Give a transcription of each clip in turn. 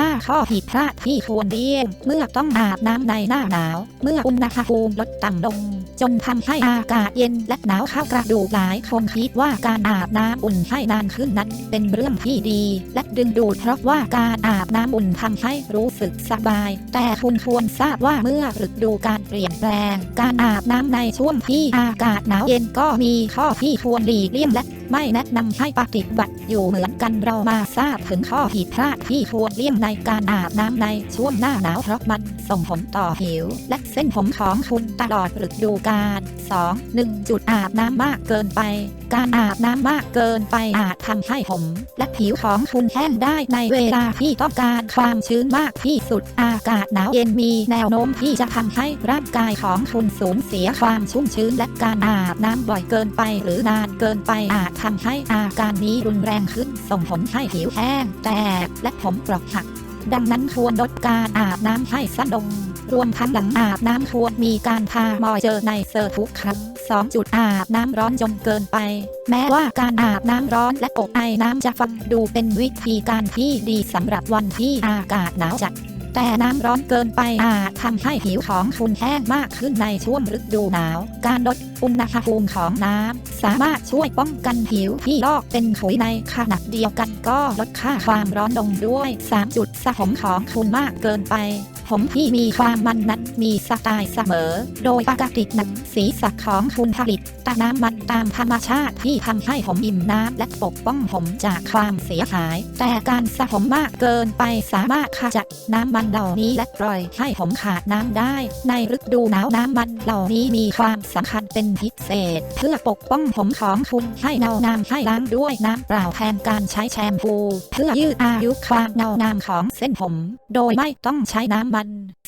5ข้อผิดพลาดที่ควรเลี่ยง เมื่อต้องอาบน้ำในหน้าหนาว เมื่ออุณหภูมิลดต่ำลง จนทำให้อากาศเย็นและหนาวเข้ากระดูกหลายคนคิดว่าการอาบน้ำอุ่นให้นานขึ้นนั้น เป็นเรื่องที่ดี และดึงดูดเพราะว่าการอาบน้ำอุ่นทำให้รู้สึกสบาย แต่คุณควรทราบว่าเมื่อฤดูการเปลี่ยนแปลง การอาบน้ำในช่วงที่อากาศหนาวเย็นก็มีข้อที่ควรหลีกเลี่ยงและ ไม่แนะนำให้ปฏิบัติอยู่เหมือนกันเรามาทราบถึงข้อผิดพลาดที่ควรเลี่ยงในการอาบน้ำในช่วงหน้าหนาวเพราะมันส่งผลต่อผิว และเส้นผมของคุณตลอดฤดูกาล 2. 1. จุดอาบน้ำมากเกินไป การอาบน้ำมากเกินไปอาจทำให้ผม และผิวของคุณแห้งได้ในเวลาที่ต้องการความชื้นมากที่สุด อากาศหนาวเย็นมีแนวโน้มที่จะทำให้ร่างกายของคุณสูญเสียความชุ่มชื้นและการอาบน้ำบ่อยเกินไปหรือนานเกินไปอาจทำให้อาการนี้รุนแรงขึ้นส่งผลให้ผิวแห้งแตกและผมกรอบหัก ดังนั้นควรลดการอาบน้ำให้สั้นลง รวมทั้งหลังอาบน้ำควรมีการทามอยเจอร์ในเซอร์ทุกครั้ง 2. จุดอาบน้ำร้อนจนเกินไป แม้ว่าการอาบน้ำร้อนและอบไอน้ำจะฟังดูเป็นวิธีการที่ดีสำหรับวันที่อากาศหนาวจัด แต่น้ำร้อนเกินไปอาจทำให้ผิวของคุณแห้งมากขึ้นในช่วงฤดูหนาว การลดอุณหภูมิของน้ำสามารถช่วยป้องกันผิวที่ลอกเป็นขุยในขณะเดียวกันก็ลดค่าความร้อนลงด้วย 3 จุดสะสมของคุณมากเกินไป ผมที่มีความมันนั้นมีสไตล์เสมอ โดยปกติหนังสีสักของคุณผลิตตาน้ำมันตามธรรมชาติที่ทำให้ผมอิ่มน้ำและปกป้องผมจากความเสียหาย แต่การสระผมมากเกินไปสามารถขจัดน้ำมันเหล่านี้และปล่อยให้ผมขาดน้ำได้ ในฤดูหนาวน้ำมันเหล่านี้มีความสำคัญเป็นพิเศษ เพื่อปกป้องผมของคุณให้เงานามให้ล้างด้วยน้ำเปล่าแทนการใช้แชมพู เพื่อยืดอายุความเงานามของเส้นผม โดยไม่ต้องใช้น้ำมัน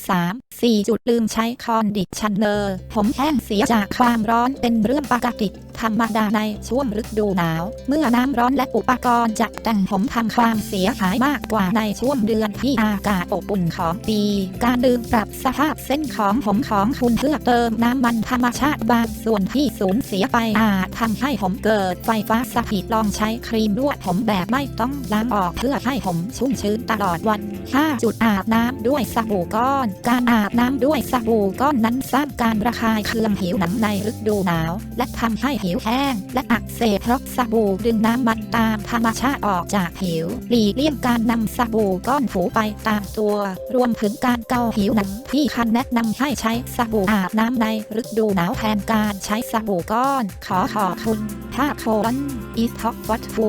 3. 4 จุดลืมใช้คอนดิชันเนอร์ ผมแห้งเสียจากความร้อนเป็นเรื่องปกติ รรมดาในช่วงฤดูหนาว เมื่อน้ำร้อนและอุปกรณ์จัดแต่งผมทำความเสียหายมากกว่าในช่วงเดือนที่อากาศอบอุ่นของปี การดื่มปรับสภาพเส้นของผมของคุณเพื่อเติมน้ำมันธรรมชาติบางส่วนที่สูญเสียไปอาจทำให้ผมเกิดไฟฟ้าสถิตลองใช้ครีมนวดผมแบบไม่ต้องล้างออกเพื่อให้ผมชุ่มชื้นตลอดวัน 5 จุดอาบน้ำด้วยสบู่ก้อน การอาบน้ำด้วยสบู่ก้อนนั้นสร้างการระคายเคืองผิวหนังในฤดูหนาว และทำให้ผิวแห้ง และอักเสบเพราะสบู่ดึงน้ำมันตามธรรมชาติออกจากผิว หลีกเลี่ยงการนำสบู่ก้อนถูไปตามตัว รวมถึงการเกาผิวหนังที่คันแนะนำให้ใช้สบู่อาบน้ำในฤดูหนาวแทนการใช้สบู่ก้อน ขอขอบคุณภาพโคลนอีท็อกวัตฟู